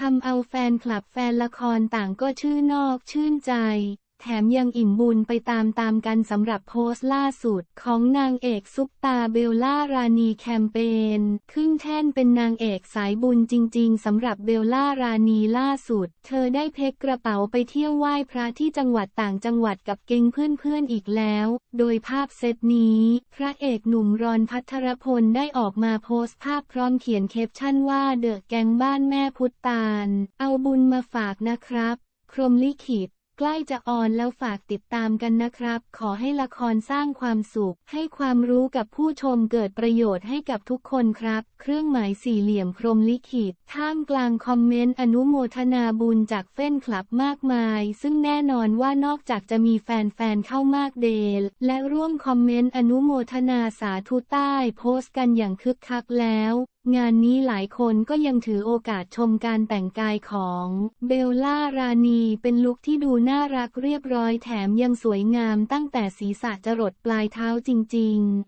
ทำเอาแฟนคลับแฟนละครต่างก็ชื่นอกชื่นใจ แถมยังอิ่มบุญไปตามตามกันสำหรับโพสต์ล่าสุด ของนางเอกซุปตาเบลล่ารานีแคมเปญขึ้นแท่นเป็นนางเอกสายบุญจริง ๆสำหรับเบลล่ารานีล่าสุด เธอได้เพกกระเป๋าไปเที่ยวไหว้พระที่จังหวัดต่างจังหวัดกับเก่งเพื่อนๆอีกแล้ว โดยภาพเซตนี้ พระเอกหนุ่มรอนพัทรพลได้ออกมาโพสต์ภาพพร้อมเขียนแคปชั่นว่าเดอะแกงบ้านแม่พุทตาลเอาบุญมาฝากนะครับครมลิขิต ใกล้จะออนแล้วฝากติดตามกันนะครับ ขอให้ละครสร้างความสุข ให้ความรู้กับผู้ชมเกิดประโยชน์ให้กับทุกคนครับ เครื่องหมายสี่เหลี่ยมพรมลิขิต ท่ามกลางคอมเมนต์อนุโมทนาบุญจากเฟ้นคลับมากมาย ซึ่งแน่นอนว่านอกจากจะมีแฟนๆเข้ามากเดล และร่วมคอมเมนต์อนุโมทนาสาธุใต้โพสต์กันอย่างคึกคักแล้วงานนี้หลายคนก็ยังถือโอกาสชมการแต่งกายของเบลล่ารานีเป็นลุคที่ดูน่ารักเรียบร้อยแถมยังสวยงามตั้งแต่ศีรษะจรดปลายเท้าจริง ๆ